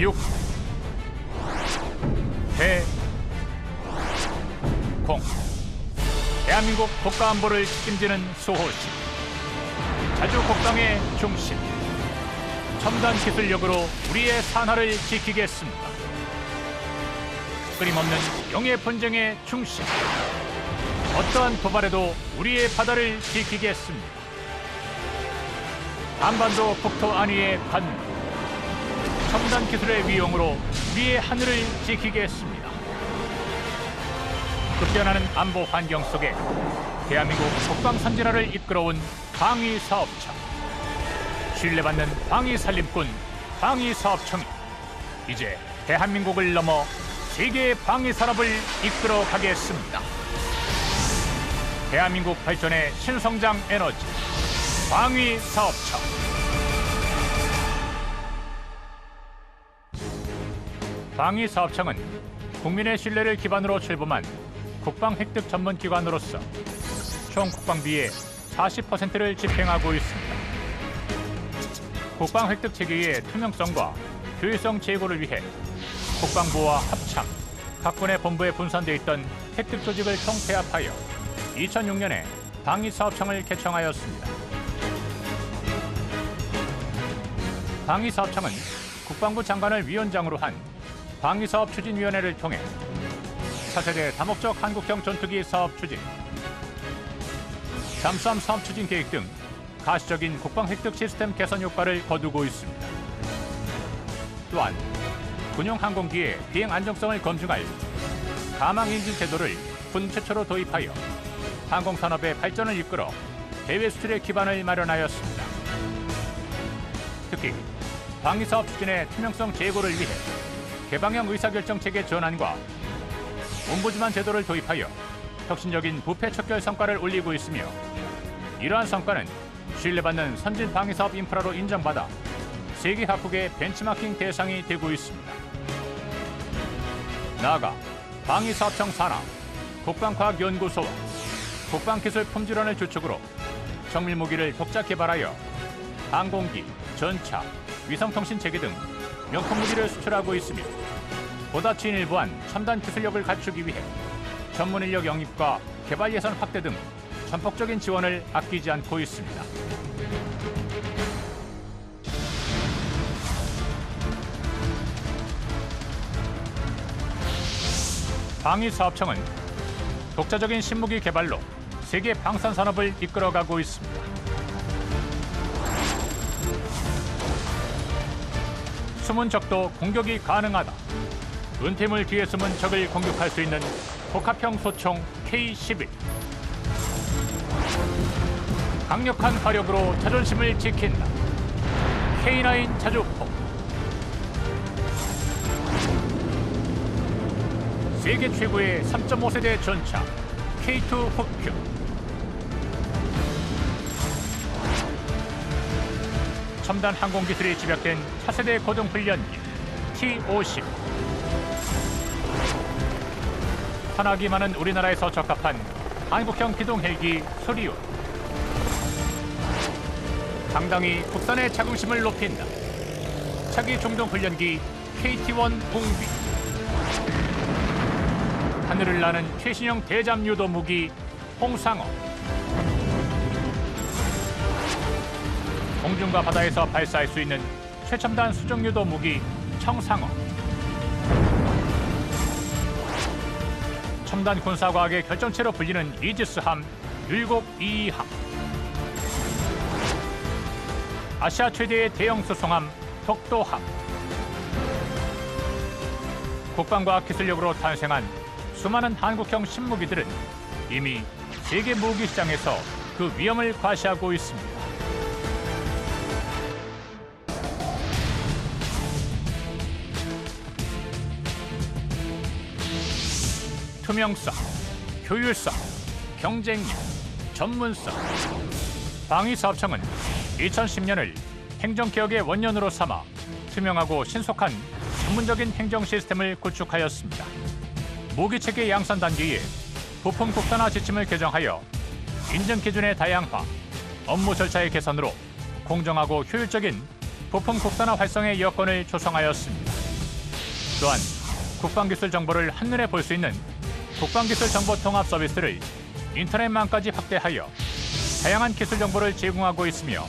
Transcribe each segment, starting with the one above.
6대0 대한민국 국가안보를 책임지는 수호시. 자주 국방의 중심. 첨단 기술력으로 우리의 산하를 지키겠습니다. 끊임없는 영의 분쟁의 중심. 어떠한 도발에도 우리의 바다를 지키겠습니다. 한반도 국토 안위의 관문 첨단 기술의 위용으로 우리의 하늘을 지키겠습니다. 급변하는 안보 환경 속에 대한민국 국방 선진화를 이끌어온 방위 사업청 신뢰받는 방위 살림꾼 방위 사업청이 이제 대한민국을 넘어 세계 방위 산업을 이끌어 가겠습니다. 대한민국 발전의 신성장 에너지 방위 사업청 방위 사업청은 국민의 신뢰를 기반으로 출범한 국방 획득 전문 기관으로서 총 국방비의 40%를 집행하고 있습니다. 국방 획득 체계의 투명성과 효율성 제고를 위해 국방부와 합참, 각군의 본부에 분산돼 있던 획득 조직을 총폐합하여 2006년에 방위사업청을 개청하였습니다. 방위사업청은 국방부 장관을 위원장으로 한 방위사업 추진위원회를 통해 차세대 다목적 한국형 전투기 사업 추진, 잠수함 사업 추진 계획 등 가시적인 국방 획득 시스템 개선 효과를 거두고 있습니다. 또한 군용 항공기의 비행 안정성을 검증할 가망 인증 제도를 군 최초로 도입하여 항공 산업의 발전을 이끌어 해외 수출의 기반을 마련하였습니다. 특히 방위 사업 추진의 투명성 제고를 위해 개방형 의사결정 체계 전환과 옴부즈만 제도를 도입하여 혁신적인 부패 척결 성과를 올리고 있으며 이러한 성과는 신뢰받는 선진 방위 사업 인프라로 인정받아 세계 각국의 벤치마킹 대상이 되고 있습니다. 나아가 방위사업청 산하, 국방과학연구소와 국방기술 품질원을 주축으로 정밀무기를 독자 개발하여 항공기, 전차, 위성통신 체계 등 명품 무기를 수출하고 있으며 보다 진일보한 첨단 기술력을 갖추기 위해 전문 인력 영입과 개발 예산 확대 등 전폭적인 지원을 아끼지 않고 있습니다. 방위사업청은 독자적인 신무기 개발로 세계 방산 산업을 이끌어가고 있습니다. 숨은 적도 공격이 가능하다. 은퇴물 뒤에 숨은 적을 공격할 수 있는 복합형 소총 K-11. 강력한 화력으로 자존심을 지킨다. K9 자주포. 세계 최고의 3.5세대 전차 K2 흑큐 첨단 항공 기술이 집약된 차세대 고등 훈련기 T-50 탄학이 많은 우리나라에서 적합한 한국형 기동 헬기 수리오 당당히 국산의 자긍심을 높인다. 차기 중동 훈련기 KT-1 공비. 하늘을 나는 최신형 대잠 유도 무기 홍상어 공중과 바다에서 발사할 수 있는 최첨단 수중 유도 무기 청상어. 첨단 군사과학의 결정체로 불리는 이지스함 율곡2함. 아시아 최대의 대형 수송함 독도함. 국방과학 기술력으로 탄생한 수많은 한국형 신무기들은 이미 세계 무기 시장에서 그 위험을 과시하고 있습니다. 투명성, 효율성, 경쟁력, 전문성. 방위사업청은 2010년을 행정개혁의 원년으로 삼아 투명하고 신속한 전문적인 행정 시스템을 구축하였습니다. 무기체계 양산 단계에 부품 국산화 지침을 개정하여 인증 기준의 다양화, 업무 절차의 개선으로 공정하고 효율적인 부품 국산화 활성의 여건을 조성하였습니다. 또한 국방기술 정보를 한눈에 볼 수 있는 국방기술 정보 통합 서비스를 인터넷망까지 확대하여 다양한 기술 정보를 제공하고 있으며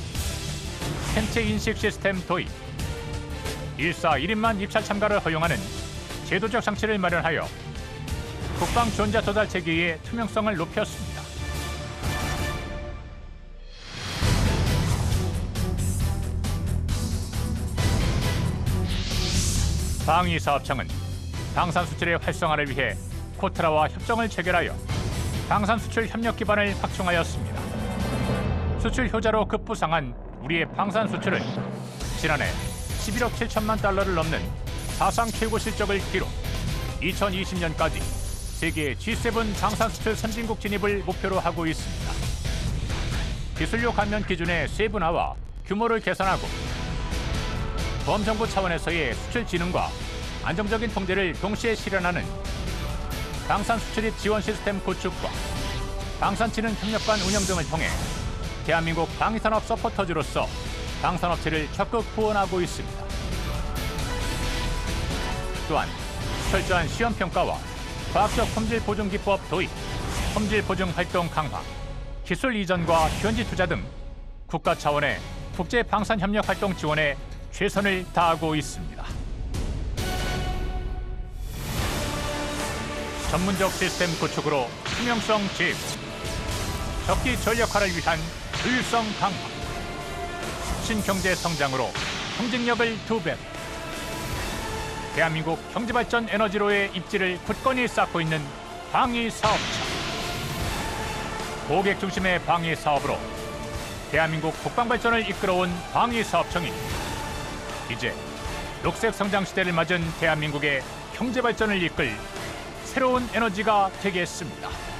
생체 인식 시스템 도입, 일사 1인만 입찰 참가를 허용하는 제도적 장치를 마련하여 국방 전자 조달 체계의 투명성을 높였습니다. 방위사업청은 방산 수출의 활성화를 위해 코트라와 협정을 체결하여 방산 수출 협력 기반을 확충하였습니다. 수출 효자로 급부상한 우리의 방산 수출은 지난해 11억 7천만 달러를 넘는 사상 최고 실적을 기록. 2020년까지 세계 G7 방산 수출 선진국 진입을 목표로 하고 있습니다. 기술료 감면 기준의 세분화와 규모를 개선하고 범정부 차원에서의 수출 진흥과 안정적인 통제를 동시에 실현하는 방산 수출입 지원 시스템 구축과 방산진흥 협력관 운영 등을 통해 대한민국 방위산업 서포터즈로서 방산업체를 적극 후원하고 있습니다. 또한 철저한 시험 평가와 과학적 품질 보증 기법 도입, 품질 보증 활동 강화, 기술 이전과 현지 투자 등 국가 차원의 국제 방산 협력 활동 지원에 최선을 다하고 있습니다. 전문적 시스템 구축으로 투명성 제고, 적기 전력화를 위한 효율성 강화, 신경제 성장으로 경쟁력을 두 배. 대한민국 경제발전 에너지로의 입지를 굳건히 쌓고 있는 방위 사업자. 고객 중심의 방위 사업으로 대한민국 국방 발전을 이끌어온 방위 사업청이 이제 녹색 성장 시대를 맞은 대한민국의 경제 발전을 이끌 새로운 에너지가 되겠습니다.